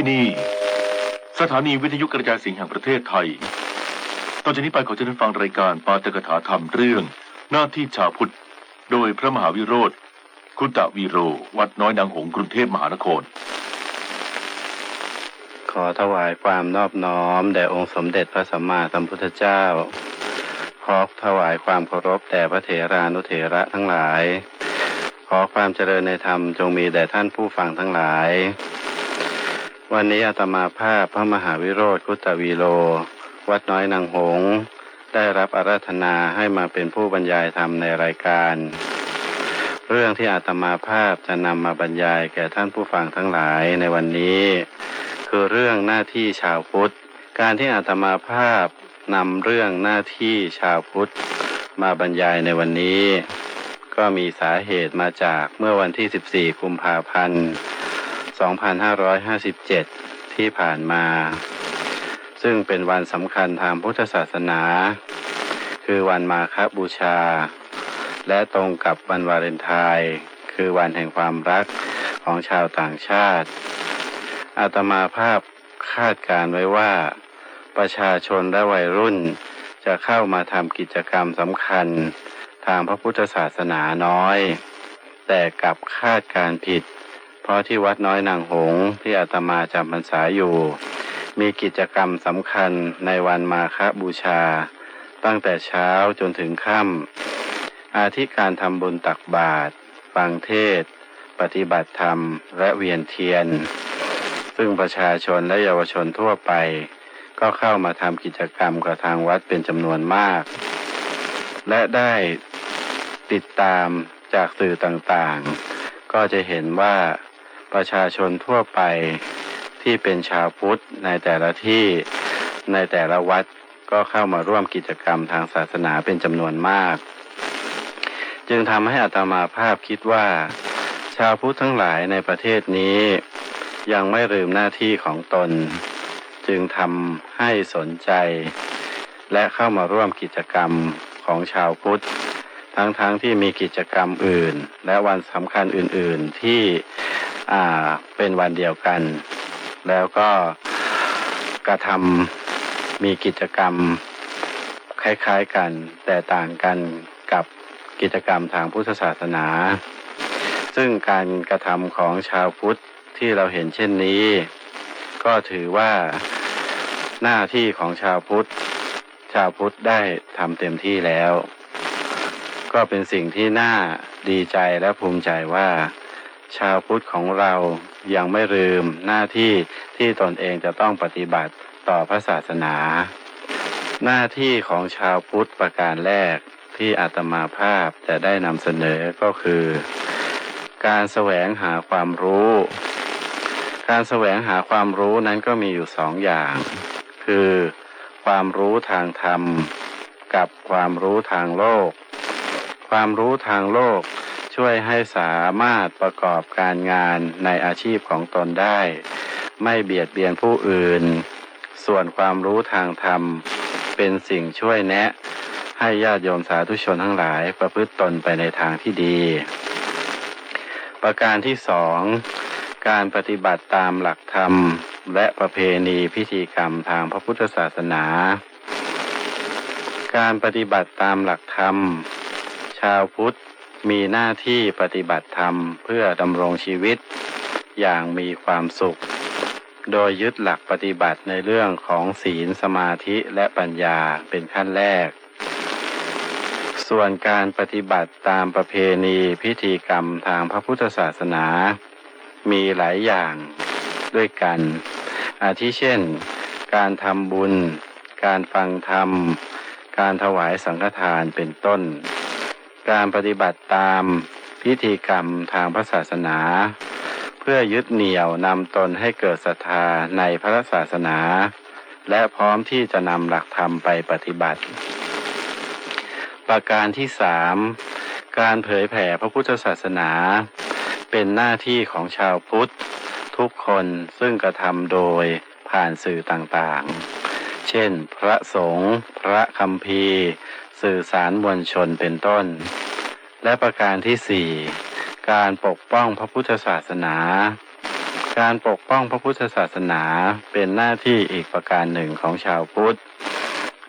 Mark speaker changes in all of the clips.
Speaker 1: ที่นี่ สถานีวิทยุกระจายเสียงแห่งประเทศไทยต่อจากนี้ไปขอเชิญท่านฟังรายการปาตกถาธรรมเรื่อง หน้าที่ชาวพุทธ โดยพระมหาวิโรธคุตตะวีโร วัดน้อยนางหงกรุงเทพมหานคร
Speaker 2: ขอถวายความนอบน้อมแด่องค์สมเด็จพระสัมมาสัมพุทธเจ้า ขอถวายความเคารพแด่พระเถรานุเถระทั้งหลาย ขอความเจริญในธรรมจงมีแด่ท่านผู้ฟังทั้งหลาย วันนี้อาตมาภาพพระมหาวิโรธคุตวีโล วัดน้อยนางหง ได้รับอาราธนาให้มาเป็นผู้บรรยายธรรมในรายการ เรื่องที่อาตมาภาพจะนำมาบรรยายแก่ท่านผู้ฟังทั้งหลายในวันนี้ คือเรื่องหน้าที่ชาวพุทธ การที่อาตมาภาพนำเรื่องหน้าที่ชาวพุทธ มาบรรยายในวันนี้ ก็มีสาเหตุมาจากเมื่อวันที่ 14 กุมภาพันธ์ 2557 ที่ผ่านมา ซึ่งเป็นวันสำคัญทางพุทธศาสนา คือวันมาคบูชา และตรงกับวันวาเลนไทน์คือวันแห่งความรักของชาวต่างชาติ อาตมาภาพคาดการไว้ว่าประชาชนและวัยรุ่นจะเข้ามาทำกิจกรรมสำคัญทางพระพุทธศาสนาน้อย แต่กลับคาดการผิดเราะที่วัดน้อยนางหงที่อาตมาจำพรรษาอยู่ มีกิจกรรมสำคัญในวันมาฆบูชา ตั้งแต่เช้าจนถึงค่ำอาทิการทำบุญตักบาตรฟังเทศ ปฏิบัติธรรม และเวียนเทียน ซึ่งประชาชนและเยาวชนทั่วไป ก็เข้ามาทำกิจกรรมกับทางวัดเป็นจำนวนมาก และได้ติดตามจากสื่อต่างๆ ก็จะเห็นว่า ประชาชนทั่วไปที่เป็นชาวพุทธในแต่ละที่ในแต่ละวัดก็เข้ามาร่วมกิจกรรมทางศาสนาเป็นจำนวนมาก จึงทำให้อาตมาภาพคิดว่า ชาวพุทธทั้งหลายในประเทศนี้ ยังไม่ลืมหน้าที่ของตน จึงทำให้สนใจ และเข้ามาร่วมกิจกรรมของชาวพุทธ ทั้งๆทที่มีกิจกรรมอื่น และวันสำคัญอื่นๆที่ อ่าเป็นวันเดียวกัน แล้วก็กระทำมีกิจกรรมคล้ายๆกัน แต่ต่างกันกับกิจกรรมทางพุทธศาสนา ซึ่งการกระทำของชาวพุทธที่เราเห็นเช่นนี้ ก็ถือว่าหน้าที่ของชาวพุทธ ชาวพุทธได้ทำเต็มที่แล้ว ก็เป็นสิ่งที่น่าดีใจและภูมิใจว่า ชาวพุทธของเรายังไม่ลืมหน้าที่ที่ตนเองจะต้องปฏิบัติต่อพระศาสนา หน้าที่ของชาวพุทธประการแรกที่อาตมาภาพจะได้นำเสนอก็คือ การแสวงหาความรู้ การแสวงหาความรู้นั้นก็มีอยู่สองอย่าง คือความรู้ทางธรรม กับความรู้ทางโลก ความรู้ทางโลก ช่วยให้สามารถประกอบการงานในอาชีพของตนได้ ไม่เบียดเบียนผู้อื่น ส่วนความรู้ทางธรรม เป็นสิ่งช่วยแนะ ให้ญาติโยมสาธุชนทั้งหลายประพฤติตนไปในทางที่ดี ประการที่สองการปฏิบัติตามหลักธรรม และประเพณีพิธีกรรมทางพระพุทธศาสนา การปฏิบัติตามหลักธรรม ชาวพุทธ มีหน้าที่ปฏิบัติธรรมเพื่อดำรงชีวิต อย่างมีความสุข โดยยึดหลักปฏิบัติในเรื่องของศีลสมาธิและปัญญาเป็นขั้นแรก ส่วนการปฏิบัติตามประเพณีพิธีกรรมทางพระพุทธศาสนา มีหลายอย่างด้วยกัน อาทิเช่น การทำบุญ การฟังธรรม การถวายสังฆทานเป็นต้น การปฏิบัติตามพิธีกรรมทางพระศาสนา เพื่อยึดเหนี่ยวนำตนให้เกิดศรัทธาในพระศาสนา และพร้อมที่จะนำหลักธรรมไปปฏิบัติ ประการที่สามการเผยแผ่พระพุทธศาสนา เป็นหน้าที่ของชาวพุทธ ทุกคนซึ่งกระทำโดยผ่านสื่อต่างๆ เช่น พระสงฆ์พระคัมภีร์ สื่อสารมวลชนเป็นต้น และประการที่สี่การปกป้องพระพุทธศาสนา การปกป้องพระพุทธศาสนาเป็นหน้าที่อีกประการหนึ่งของชาวพุทธ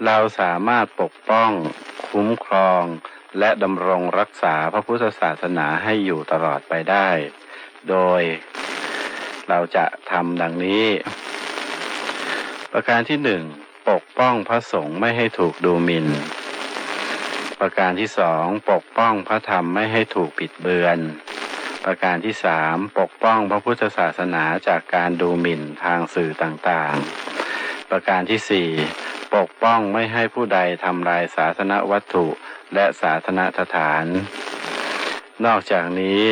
Speaker 2: เราสามารถปกป้อง คุ้มครอง และดำรงรักษาพระพุทธศาสนาให้อยู่ตลอดไปได้ โดย เราจะทำดังนี้ ประการที่หนึ่งปกป้องพระสงฆ์ไม่ให้ถูกดูหมิ่น ประการที่สองปกป้องพระธรรมไม่ให้ถูกปิดเบือน ประการที่สามปกป้องพระพุทธศาสนาจากการดูหมิ่นทางสื่อต่างๆ ประการที่สี่ปกป้องไม่ให้ผู้ใดทำลายศาสนวัตถุและศาสนสถาน นอกจากนี้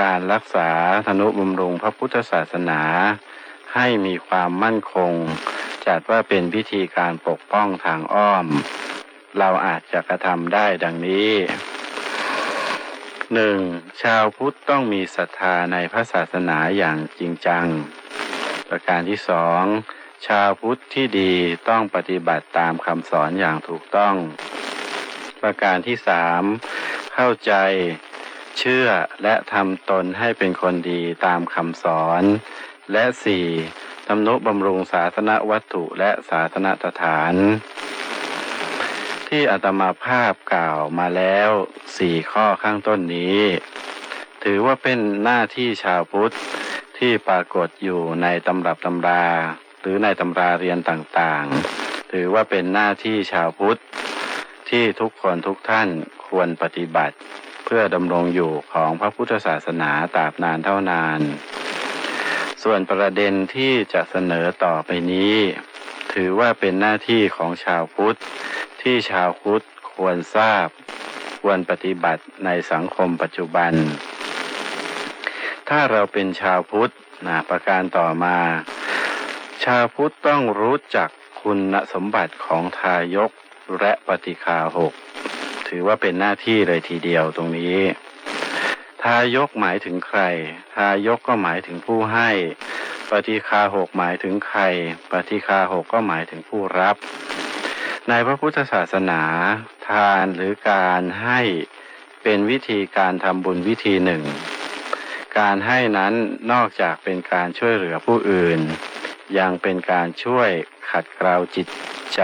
Speaker 2: การรักษาธนุบำรุงพระพุทธศาสนา ให้มีความมั่นคง จัดว่าเป็นพิธีการปกป้องทางอ้อม เราอาจจะกระทำได้ดังนี้หนึ่งชาวพุทธต้องมีศรัทธาในพระศาสนาอย่างจริงจัง ประการที่สองชาวพุทธที่ดีต้องปฏิบัติตามคำสอนอย่างถูกต้อง ประการที่สามเข้าใจเชื่อและทำตนให้เป็นคนดีตามคำสอน และสี่ทำนุบำรุงศาสนวัตถุและศาสนสถาน ที่อาตมาภาพกล่าวมาแล้วสี่ข้อข้างต้นนี้ ถือว่าเป็นหน้าที่ชาวพุทธที่ปรากฏอยู่ในตำรับตำรา หรือในตำราเรียนต่างๆ ถือว่าเป็นหน้าที่ชาวพุทธที่ทุกคนทุกท่านควรปฏิบัติ เพื่อดำรงอยู่ของพระพุทธศาสนาตราบนานเท่านาน ส่วนประเด็นที่จะเสนอต่อไปนี้ ถือว่าเป็นหน้าที่ของชาวพุทธ ที่ชาวพุทธควรทราบ ควรปฏิบัติในสังคมปัจจุบัน ถ้าเราเป็นชาวพุทธนะประการต่อมา ชาวพุทธต้องรู้จักคุณสมบัติของทายกและปฏิคาหก ถือว่าเป็นหน้าที่เลยทีเดียวตรงนี้ ทายกหมายถึงใคร ทายกก็หมายถึงผู้ให้ ปฏิคาหกหมายถึงใคร ปฏิคาหกก็หมายถึงผู้รับ ในพระพุทธศาสนาทานหรือการให้เป็นวิธีการทำบุญวิธีหนึ่ง การให้นั้นนอกจากเป็นการช่วยเหลือผู้อื่น ยังเป็นการช่วยขัดเกลาจิตใจ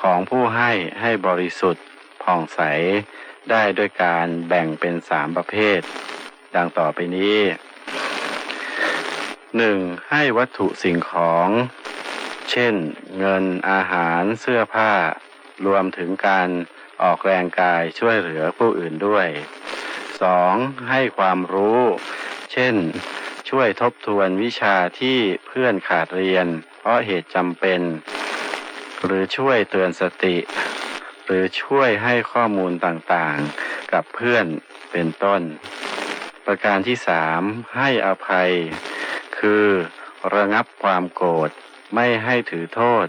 Speaker 2: ของผู้ให้ให้บริสุทธิ์ผ่องใสได้ด้วยการแบ่งเป็นสามประเภท ดังต่อไปนี้หนึ่งให้วัตถุสิ่งของ เช่น เงินอาหารเสื้อผ้า รวมถึงการออกแรงกายช่วยเหลือผู้อื่นด้วย 2. ให้ความรู้ เช่น ช่วยทบทวนวิชาที่เพื่อนขาดเรียน เพราะเหตุจำเป็น หรือช่วยเตือนสติ หรือช่วยให้ข้อมูลต่างๆ กับเพื่อนเป็นต้น ประการที่สามให้อภัย คือระงับความโกรธ ไม่ให้ถือโทษ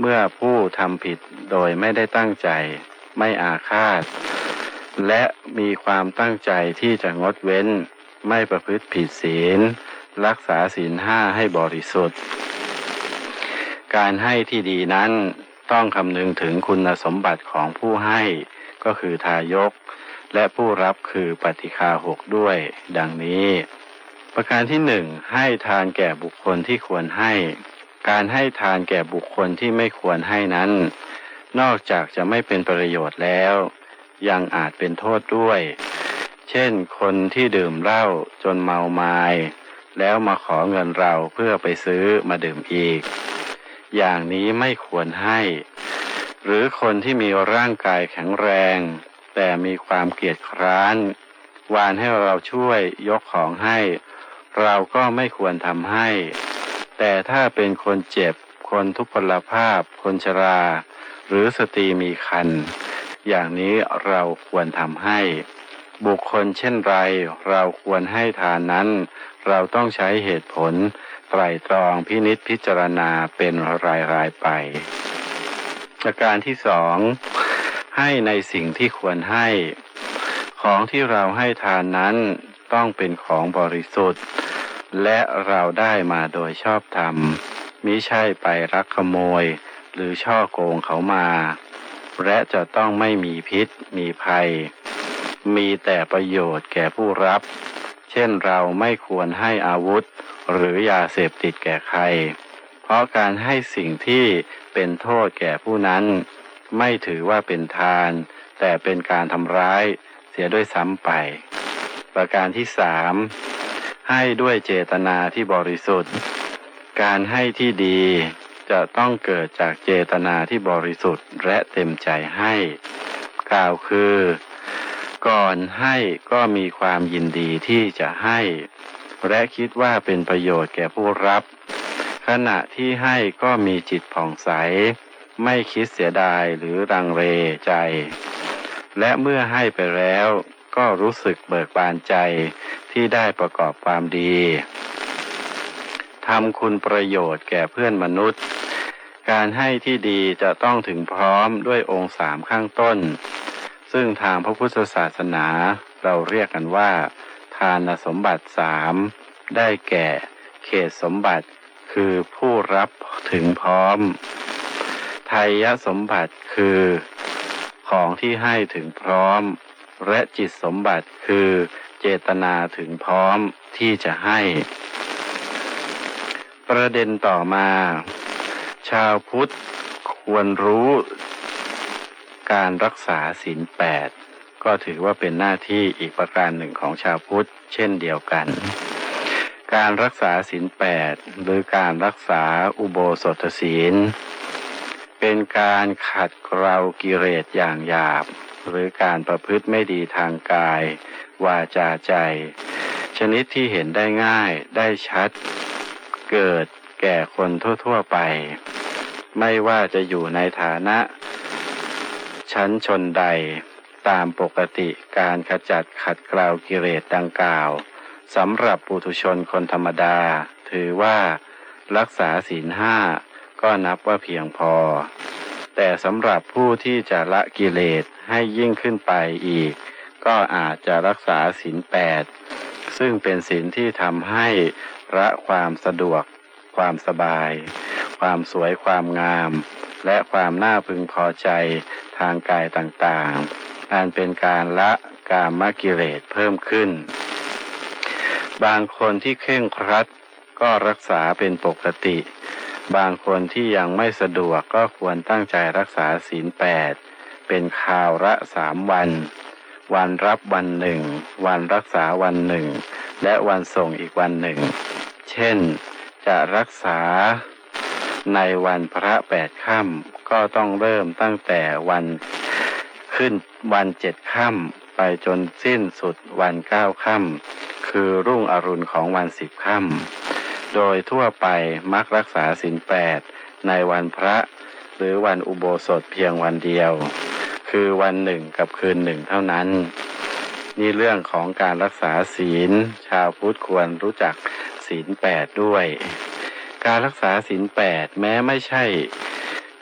Speaker 2: เมื่อผู้ทำผิดโดยไม่ได้ตั้งใจ ไม่อาฆาต และมีความตั้งใจที่จะงดเว้น ไม่ประพฤติผิดศีล รักษาศีลห้าให้บริสุทธิ์ การให้ที่ดีนั้นต้องคำนึงถึงคุณสมบัติของผู้ให้ก็คือทายก และผู้รับคือปฏิคาหกด้วย ดังนี้ ประการที่หนึ่งให้ทานแก่บุคคลที่ควรให้ การให้ทานแก่บุคคลที่ไม่ควรให้นั้น นอกจากจะไม่เป็นประโยชน์แล้ว ยังอาจเป็นโทษด้วย เช่น คนที่ดื่มเหล้าจนเมาไมา้แล้วมาขอเงินเราเพื่อไปซื้อมาดื่มอีก อย่างนี้ไม่ควรให้ หรือคนที่มีร่างกายแข็งแรง แต่มีความเกียจคร้าน วานให้เราช่วยยกของให้ เราก็ไม่ควรทำให้ แต่ถ้าเป็นคนเจ็บ คนทุพพลภาพ คนชรา หรือสตรีมีคัน อย่างนี้เราควรทำให้ บุคคลเช่นไร เราควรให้ทานนั้น เราต้องใช้เหตุผล ไตรตรองพินิษพิจารณาเป็นรายรายไปประการที่สองให้ในสิ่งที่ควรให้ ของที่เราให้ทานนั้นต้องเป็นของบริสุทธิ์ และเราได้มาโดยชอบธรรมมิใช่ไปรักขโมย หรือช่อโกงเขามา และจะต้องไม่มีพิษ มีภัย มีแต่ประโยชน์แก่ผู้รับ เช่นเราไม่ควรให้อาวุธ หรือยาเสพติดแก่ใคร เพราะการให้สิ่งที่เป็นโทษแก่ผู้นั้น ไม่ถือว่าเป็นทาน แต่เป็นการทำร้าย เสียด้วยซ้ำไป ประการที่สาม ให้ด้วยเจตนาที่บริสุทธิ์ การให้ที่ดีจะต้องเกิดจากเจตนาที่บริสุทธิ์และเต็มใจให้ กล่าวคือ ก่อนให้ก็มีความยินดีที่จะให้ และคิดว่าเป็นประโยชน์แก่ผู้รับ ขณะที่ให้ก็มีจิตผ่องใส ไม่คิดเสียดายหรือรังเรใจ และเมื่อให้ไปแล้วก็รู้สึกเบิกบานใจ ที่ได้ประกอบความดีทำคุณประโยชน์แก่เพื่อนมนุษย์ การให้ที่ดีจะต้องถึงพร้อมด้วยองค์สามข้างต้น ซึ่งทางพระพุทธศาสนาเราเรียกกันว่า ทานสมบัติสามได้แก่เขตสมบัติคือผู้รับถึงพร้อมไทยสมบัติคือของที่ให้ถึงพร้อม และจิตสมบัติคือ จตนาถึงพร้อมที่จะให้ ประเด็นต่อมา ชาวพุทธควรรู้การรักษาศีลแปดก็ถือว่าเป็นหน้าที่อีกประการหนึ่งของชาวพุทธเช่นเดียวกัน การรักษาศีลแปดหรือการรักษาอุโบสถศีล เป็นการขัดเกลากิเลสอย่างหยาบ หรือการประพฤติไม่ดีทางกาย วาจาใจ ชนิดที่เห็นได้ง่ายได้ชัด เกิดแก่คนทั่ว ๆไป ไม่ว่าจะอยู่ในฐานะ ชั้นชนใด ตามปกติการขจัดขัดเกลากิเลสดังกล่าวสำหรับปุถุชนคนธรรมดา ถือว่ารักษาศีลห้าก็นับว่าเพียงพอ แต่สำหรับผู้ที่จะละกิเลสให้ยิ่งขึ้นไปอีก ก็อาจจะรักษาศีลแปดซึ่งเป็นศีลที่ทำให้ละความสะดวก ความสบาย ความสวยความงาม และความน่าพึงพอใจทางกายต่างๆ อันเป็นการละกามกิเลสเพิ่มขึ้น บางคนที่เคร่งครัดก็รักษาเป็นปกติ บางคนที่ยังไม่สะดวกก็ควรตั้งใจรักษาศีลแปดเป็นคราวละสามวัน วันรับวันหนึ่ง วันรักษาวันหนึ่ง และวันส่งอีกวันหนึ่ง เช่น จะรักษาในวันพระแปดค่ำก็ต้องเริ่มตั้งแต่วันขึ้นวันเจ็ดค่ำไปจนสิ้นสุดวันเก้าค่ำคือรุ่งอรุณของวันสิบค่ำโดยทั่วไปมักรักษาศีลแปดในวันพระหรือวันอุโบสถเพียงวันเดียว คือวันหนึ่งกับคืนหนึ่งเท่านั้น นี่เรื่องของการรักษาศีล ชาวพุทธควรรู้จักศีลแปดด้วย การรักษาศีลแปดแม้ไม่ใช่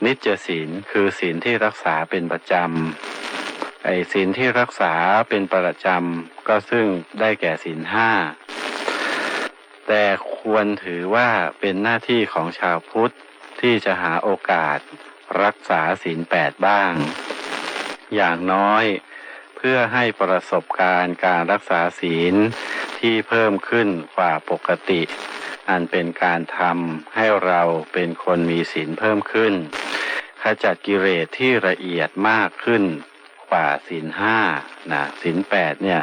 Speaker 2: นิจศีลคือศีลที่รักษาเป็นประจำไอ้ศีลที่รักษาเป็นประจำก็ซึ่งได้แก่ศีลห้าแต่ควรถือว่าเป็นหน้าที่ของชาวพุทธที่จะหาโอกาสรักษาศีลแปดบ้าง อย่างน้อย เพื่อให้ประสบการณ์การรักษาศีลที่เพิ่มขึ้นกว่าปกติ อันเป็นการทำให้เราเป็นคนมีศีลเพิ่มขึ้น ขจัดกิเลสที่ละเอียดมากขึ้นกว่าศีลห้านะศีลแปดเนี่ย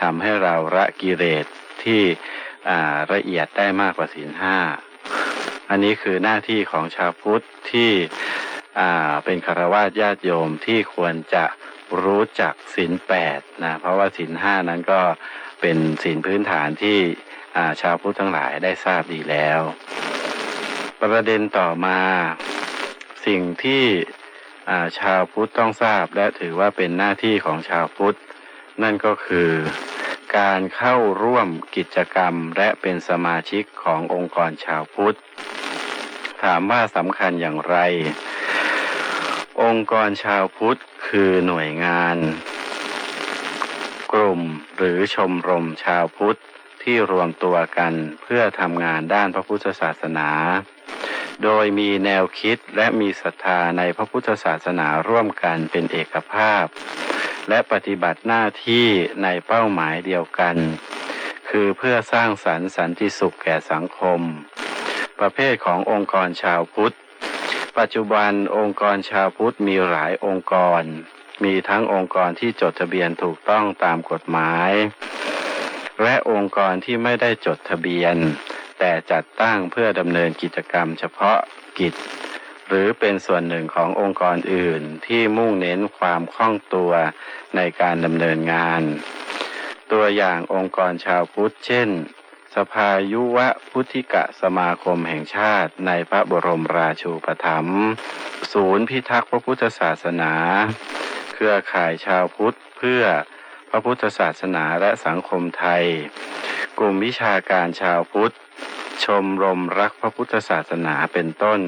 Speaker 2: ทำให้เราละกิเลสที่ละเอียดได้มากกว่าศีลห้าอันนี้คือหน้าที่ของชาวพุทธที่ เป็นคารวะญาติโยมที่ควรจะรู้จักศีลแปดนะเพราะว่าศีลห้านั้นก็เป็นศีลพื้นฐานที่าชาวพุทธทั้งหลายได้ทราบดีแล้ว ประเด็นต่อมาสิ่งที่อ่าชาวพุทธต้องทราบและถือว่าเป็นหน้าที่ของชาวพุทธ นั่นก็คือการเข้าร่วมกิจกรรมและเป็นสมาชิกขององค์กรชาวพุทธ ถามว่าสำคัญอย่างไร องค์กรชาวพุทธคือหน่วยงาน กลุ่มหรือชมรมชาวพุทธที่รวมตัวกันเพื่อทำงานด้านพระพุทธศาสนา โดยมีแนวคิดและมีศรัทธาในพระพุทธศาสนาร่วมกันเป็นเอกภาพ และปฏิบัติหน้าที่ในเป้าหมายเดียวกัน คือเพื่อสร้างสรรค์สันติสุขแก่สังคม ประเภทขององค์กรชาวพุทธ ปัจจุบันองค์กรชาวพุทธมีหลายองค์กร มีทั้งองค์กรที่จดทะเบียนถูกต้องตามกฎหมาย และองค์กรที่ไม่ได้จดทะเบียน แต่จัดตั้งเพื่อดำเนินกิจกรรมเฉพาะกิจ หรือเป็นส่วนหนึ่งขององค์กรอื่นที่มุ่งเน้นความคล่องตัวในการดำเนินงาน ตัวอย่างองค์กรชาวพุทธเช่น สภายุวพุทธิกะสมาคมแห่งชาติในพระบรมราชูปถัมภ์ศูนย์พิทักษ์พระพุทธศาสนา เครือข่ายชาวพุทธเพื่อพระพุทธศาสนาและสังคมไทย กลุ่มวิชาการชาวพุทธ ชมรมรักพระพุทธศาสนาเป็นต้น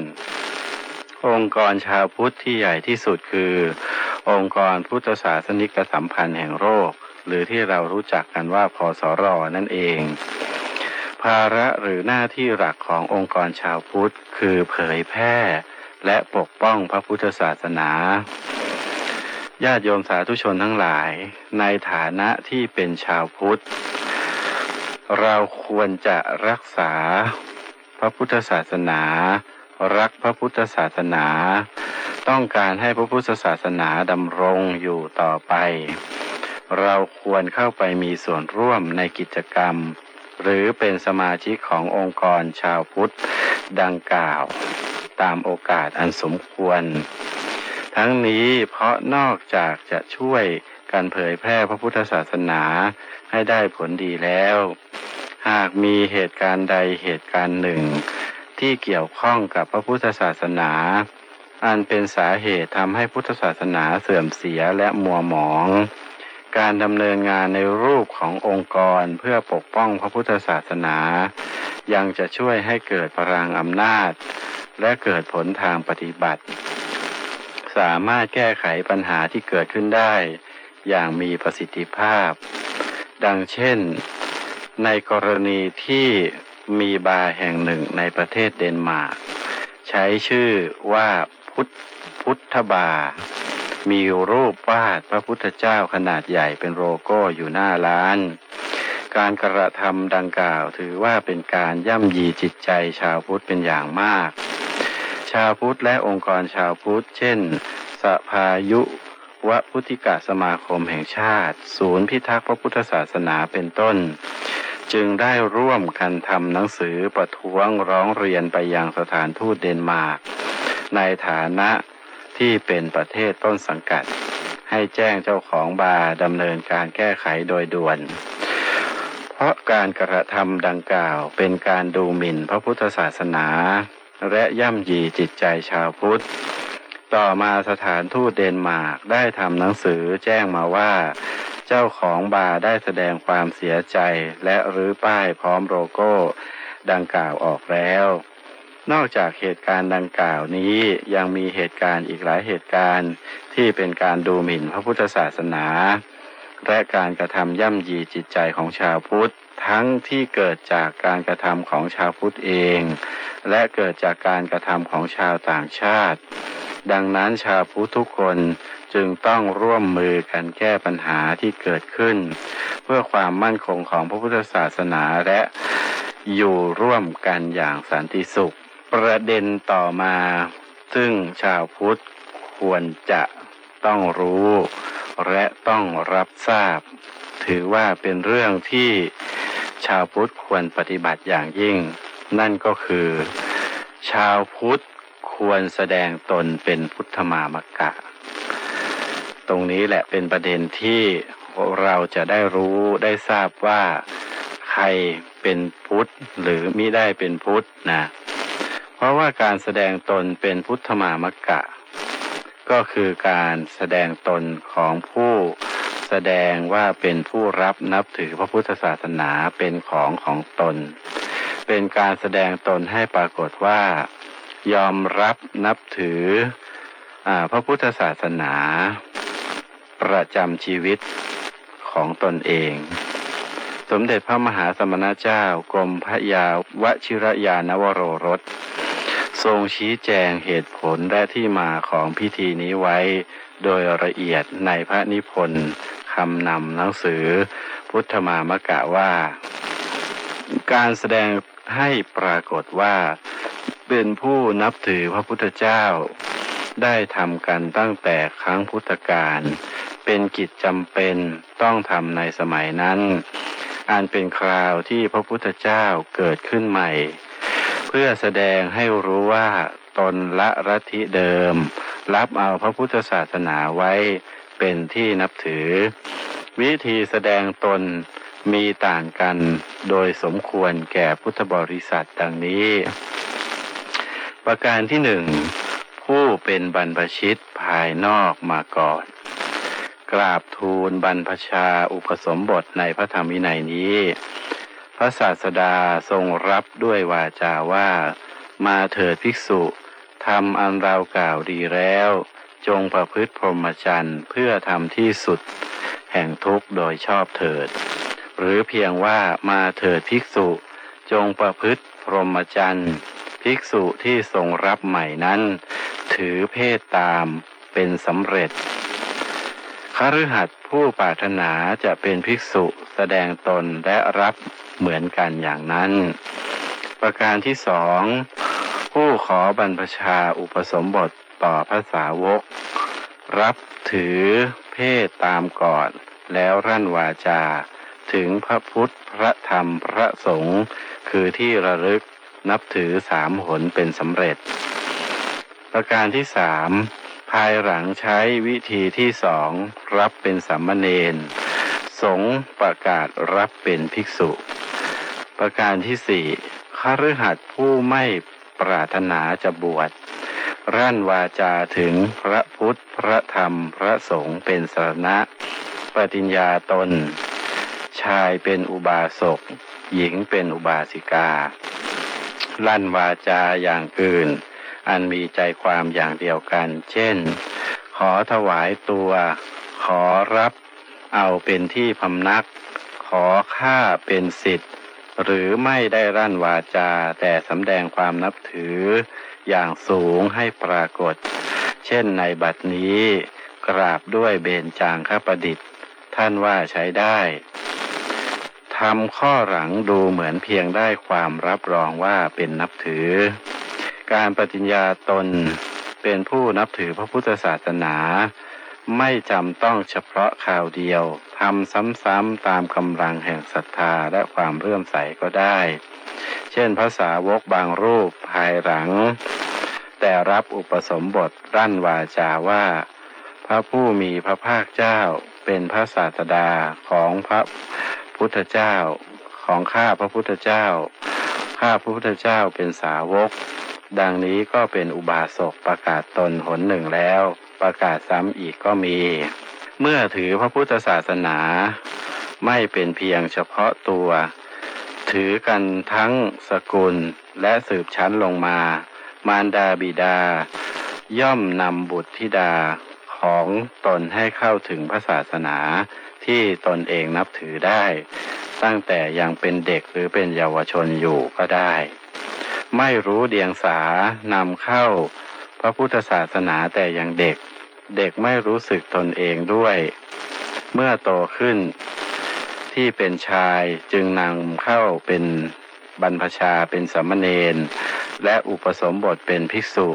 Speaker 2: องค์กรชาวพุทธที่ใหญ่ที่สุดคือ องค์กรพุทธศาสนิกสัมพันธ์แห่งโลกหรือที่เรารู้จักกันว่าพสรนั่นเอง ภาระหรือหน้าที่หลักขององค์กรชาวพุทธ คือเผยแพร่ และปกป้องพระพุทธศาสนาญาติโยมสาธุชนทั้งหลาย ในฐานะที่เป็นชาวพุทธ เราควรจะรักษาพระพุทธศาสนา รักพระพุทธศาสนา ต้องการให้พระพุทธศาสนาดำรงอยู่ต่อไป เราควรเข้าไปมีส่วนร่วมในกิจกรรม หรือเป็นสมาชิกขององค์กรชาวพุทธดังกล่าว ตามโอกาสอันสมควร ทั้งนี้เพราะนอกจากจะช่วยการเผยแพร่พระพุทธศาสนาให้ได้ผลดีแล้ว หากมีเหตุการณ์ใดเหตุการณ์หนึ่ง ที่เกี่ยวข้องกับพระพุทธศาสนา อันเป็นสาเหตุทำให้พุทธศาสนาเสื่อมเสียและมัวหมอง การดำเนินงานในรูปขององค์กรเพื่อปกป้องพระพุทธศาสนา ยังจะช่วยให้เกิดพลังอำนาจ และเกิดผลทางปฏิบัติ สามารถแก้ไขปัญหาที่เกิดขึ้นได้ อย่างมีประสิทธิภาพ ดังเช่น ในกรณีที่มีบาร์แห่งหนึ่งในประเทศเดนมาร์ก ใช้ชื่อว่าพุทธพุทธบาร์ มีรูปวาดพระพุทธเจ้าขนาดใหญ่เป็นโลโก้อยู่หน้าร้าน การกระทำดังกล่าวถือว่าเป็นการย่ำยีจิตใจชาวพุทธเป็นอย่างมาก ชาวพุทธและองค์กรชาวพุทธ เช่น สภายุวพุทธิกะสมาคมแห่งชาติ ศูนย์พิทักษ์พระพุทธศาสนาเป็นต้น จึงได้ร่วมกันทำหนังสือประท้วงร้องเรียนไปยังสถานทูตเดนมาร์กในฐานะ ที่เป็นประเทศต้นสังกัด ให้แจ้งเจ้าของบาร์ดำเนินการแก้ไขโดยด่วน เพราะการกระทำดังกล่าวเป็นการดูหมิ่นพระพุทธศาสนา และย่ำยีจิตใจชาวพุทธ ต่อมาสถานทูตเดนมาร์กได้ทำหนังสือแจ้งมาว่าเจ้าของบาร์ได้แสดงความเสียใจและรื้อป้ายพร้อมโลโก้ ดังกล่าวออกแล้ว นอกจากเหตุการณ์ดังกล่าวนี้ยังมีเหตุการณ์อีกหลายเหตุการณ์ที่เป็นการดูหมิ่นพระพุทธศาสนา และการกระทำย่ำยีจิตใจของชาวพุทธ ทั้งที่เกิดจากการกระทำของชาวพุทธเอง และเกิดจากการกระทำของชาวต่างชาติ ดังนั้นชาวพุทธทุกคนจึงต้องร่วมมือกันแก้ปัญหาที่เกิดขึ้น เพื่อความมั่นคงของพระพุทธศาสนาและอยู่ร่วมกันอย่างสันติสุข ประเด็นต่อมา ซึ่งชาวพุทธควรจะต้องรู้ และต้องรับทราบ ถือว่าเป็นเรื่องที่ชาวพุทธควรปฏิบัติอย่างยิ่ง นั่นก็คือ ชาวพุทธควรแสดงตนเป็นพุทธมามกะ ตรงนี้แหละเป็นประเด็นที่เราจะได้รู้ได้ทราบว่า ใครเป็นพุทธหรือมิได้เป็นพุทธนะ เพราะว่าการแสดงตนเป็นพุทธมามกะ ก็คือการแสดงตนของผู้แสดงว่าเป็นผู้รับนับถือพระพุทธศาสนาเป็นของของตน เป็นการแสดงตนให้ปรากฏว่า ยอมรับนับถืออพระพุทธศาสนา ประจำชีวิตของตนเอง สมเด็จพระมหาสมณเจ้ากรมพระยาวชิรยานวโรรส ทรงชี้แจงเหตุผลและที่มาของพิธีนี้ไว้ โดยละเอียดในพระนิพนธ์คำนำหนังสือ พุทธมามกะว่า การแสดงให้ปรากฏว่า เป็นผู้นับถือพระพุทธเจ้า ได้ทำกันตั้งแต่ครั้งพุทธกาลเป็นกิจจำเป็นต้องทำในสมัยนั้น อันเป็นคราวที่พระพุทธเจ้าเกิดขึ้นใหม่ พื่อแสดงให้รู้ว่าตนละรัทิเดิม รับเอาพระพุทธศาสนาไว้เป็นที่นับถือ วิธีแสดงตนมีต่างกันโดยสมควรแก่พุทธบริษัทดังนี้ ประการที่หนึ่งผู้เป็นบรรพชิตภายนอกมาก่อน กราบทูลบรรพชาอุปสมบทในพระธรรมวินัยนี้ พระศาสดาทรงรับด้วยวาจาว่า มาเถิดภิกษุทำอันเรากล่าวดีแล้ว จงประพฤติพรหมจรรย์เพื่อทำที่สุด แห่งทุกข์โดยชอบเถิด หรือเพียงว่ามาเถิดภิกษุ จงประพฤติพรหมจรรย์ภิกษุที่ทรงรับใหม่นั้น ถือเพศตามเป็นสำเร็จคฤหัสถ์ผู้ปรารถนาจะเป็นภิกษุแสดงตนและรับ เหมือนกันอย่างนั้น ประการที่สองผู้ขอบรรพชาอุปสมบทต่อภาษาวก รับถือเพศตามก่อน แล้วรั่นวาจา ถึงพระพุทธพระธรรมพระสงฆ์คือที่ระลึกนับถือสามหนเป็นสำเร็จ ประการที่สามภายหลังใช้วิธีที่สองรับเป็นสามเณรสงประกาศรับเป็นภิกษุ ประการที่สี่คฤหัสถ์ผู้ไม่ปรารถนาจะบวชรั่นวาจาถึงพระพุทธพระธรรมพระสงฆ์เป็นสรณะ ปฏิญญาตน ชายเป็นอุบาสก หญิงเป็นอุบาสิกา ลั่นวาจาอย่างอื่น อันมีใจความอย่างเดียวกัน เช่น ขอถวายตัว ขอรับ เอาเป็นที่พำนัก ขอค่าเป็นสิทธิ์ หรือไม่ได้รั่นวาจา แต่สำแดงความนับถืออย่างสูงให้ปรากฏ เช่นในบัดนี้ กราบด้วยเบญจางคประดิษฐ์ ท่านว่าใช้ได้ทำข้อหลังดูเหมือนเพียงได้ความรับรองว่าเป็นนับถือ การปฏิญญาตนเป็นผู้นับถือพระพุทธศาสนา ไม่จำต้องเฉพาะข่าวเดียวทำซ้ำๆตามกำลังแห่งศรัทธาและความเรื่อมใสก็ได้ เช่นภาษาวกบางรูปภายหลัง แต่รับอุปสมบทรั่นวาจาว่า พระผู้มีพระภาคเจ้าเป็นพระศาสดาของพระพุทธเจ้าของข้าพระพุทธเจ้า ข้าพระพุทธเจ้าเป็นสาวก ดังนี้ก็เป็นอุบาสกประกาศตนหนหนึ่งแล้ว ประกาศซ้ำอีกก็มี เมื่อถือพระพุทธศาสนา ไม่เป็นเพียงเฉพาะตัว ถือกันทั้งสกุลและสืบชั้นลงมา มารดาบิดา ย่อมนำบุตรธิดาของตนให้เข้าถึงพระศาสนาที่ตนเองนับถือได้ ตั้งแต่ยังเป็นเด็กหรือเป็นเยาวชนอยู่ก็ได้ ไม่รู้เดียงสานำเข้า ระพุทธศาสนาแต่อยังเด็ก เด็กไม่รู้สึกตนเองด้วย เมื่อโตขึ้น ที่เป็นชายจึงนำเข้าเป็นบรรพชาเป็นสามเณรและอุปสมบทเป็นภิกษุ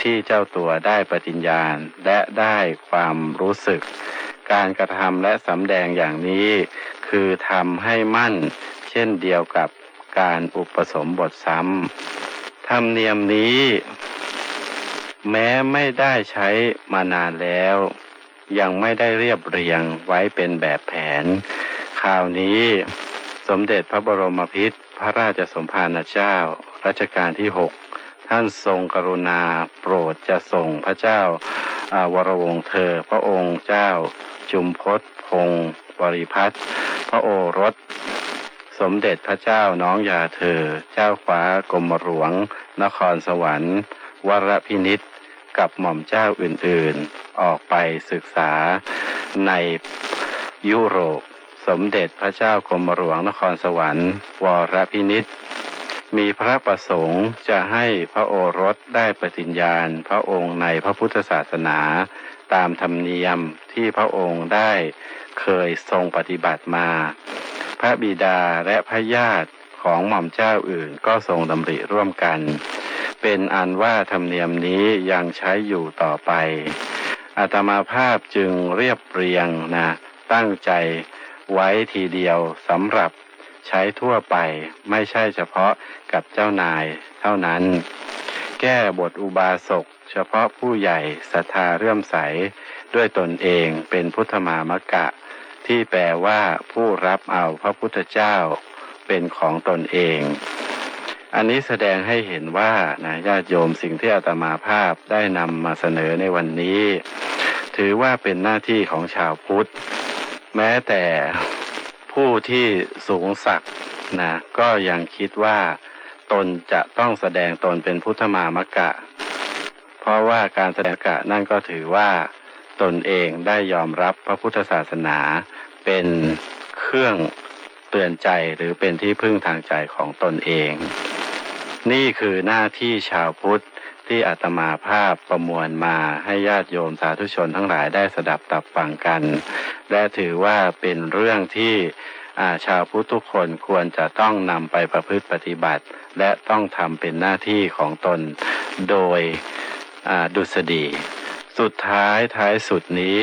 Speaker 2: ที่เจ้าตัวได้ปฏิญญาณและได้ความรู้สึก การกระทำและสำแดงอย่างนี้ คือทำให้มั่น เช่นเดียวกับการอุปสมบทซ้ำธรรมเนียมนี้ แม้ไม่ได้ใช้มานานแล้ว ยังไม่ได้เรียบเรียงไว้เป็นแบบแผน คราวนี้สมเด็จพระบรมพิตรพระราชสมภารเจ้า รัชกาลที่หกท่านทรงกรุณาโปรดจะส่งพระเจ้าวรวงเธอ พระองค์เจ้า จุมพศพงศ์บริพัตรพระโอรส สมเด็จพระเจ้าน้องยาเธอ เจ้าฟ้ากรมหลวง นครสวรรค์ วรพินิษ กับหม่อมเจ้าอื่นๆ ออกไปศึกษาในยุโรป สมเด็จพระเจ้ากรมหลวงนครสวรรค์ วรพินิษมีพระประสงค์จะให้พระโอรสได้ปฏิญญาณพระองค์ในพระพุทธศาสนา ตามธรรมเนียมที่พระองค์ได้เคยทรงปฏิบัติมา พระบิดาและพระญาติของหม่อมเจ้าอื่นก็ทรงดำริร่วมกัน เป็นอันว่าธรรมเนียมนี้ยังใช้อยู่ต่อไป อาตมาภาพจึงเรียบเรียงนะตั้งใจไว้ทีเดียวสำหรับใช้ทั่วไปไม่ใช่เฉพาะกับเจ้านายเท่านั้น แก้บทอุบาสกเฉพาะผู้ใหญ่ศรัทธาเรื่อมใสด้วยตนเองเป็นพุทธมามกะ ที่แปลว่าผู้รับเอาพระพุทธเจ้าเป็นของตนเอง อันนี้แสดงให้เห็นว่านะญาติโยมสิ่งที่อาตมาภาพได้นำมาเสนอในวันนี้ ถือว่าเป็นหน้าที่ของชาวพุทธ แม้แต่ผู้ที่สูงศักดิ์นะก็ยังคิดว่าตนจะต้องแสดงตนเป็นพุทธมามกะ เพราะว่าการแสดงกะนั่นก็ถือว่าตนเองได้ยอมรับพระพุทธศาสนาเป็นเครื่องเตือนใจหรือเป็นที่พึ่งทางใจของตนเอง นี่คือหน้าที่ชาวพุทธที่อาตมาภาพประมวลมาให้ญาติโยมสาธุชนทั้งหลายได้สดับตับฟังกัน และถือว่าเป็นเรื่องที่าชาวพุทธทุกคนควรจะต้องนำไปประพฤติปฏิบัติ และต้องทำเป็นหน้าที่ของตนโดยดุษฎีสุดท้ายท้ายสุดนี้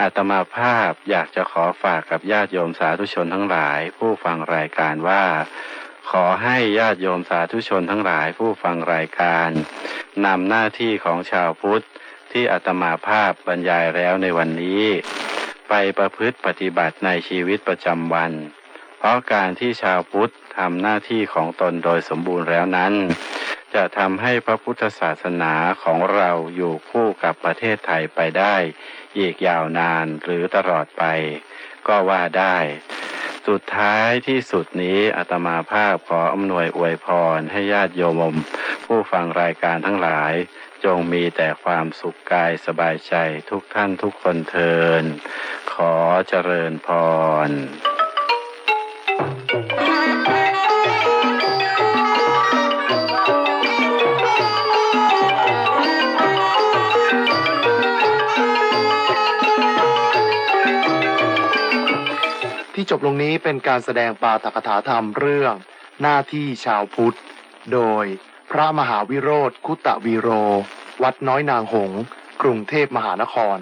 Speaker 2: อาตมาภาพอยากจะขอฝากกับญาติโยมสาธุชนทั้งหลาย ผู้ฟังรายการว่า ขอให้ญาติโยมสาธุชนทั้งหลายผู้ฟังรายการนำหน้าที่ของชาวพุทธที่อาตมาภาพบรรยายแล้วในวันนี้ ไปประพฤติปฏิบัติในชีวิตประจำวัน เพราะการที่ชาวพุทธทำหน้าที่ของตนโดยสมบูรณ์แล้วนั้น จะทำให้พระพุทธศาสนาของเราอยู่คู่กับประเทศไทยไปได้ อีกยาวนานหรือตลอดไป ก็ว่าได้ สุดท้ายที่สุดนี้อาตมาภาพขออำนวยอวยพรให้ญาติโยม ผู้ฟังรายการทั้งหลาย จงมีแต่ความสุขกายสบายใจทุกท่านทุกคนเทิน ขอเจริญพร
Speaker 3: ที่จบลงนี้เป็นการแสดงปาฐกถาธรรมเรื่อง หน้าที่ชาวพุทธ โดยพระมหาวิโรธคุตตะวีโร วัดน้อยนางหง กรุงเทพมหานคร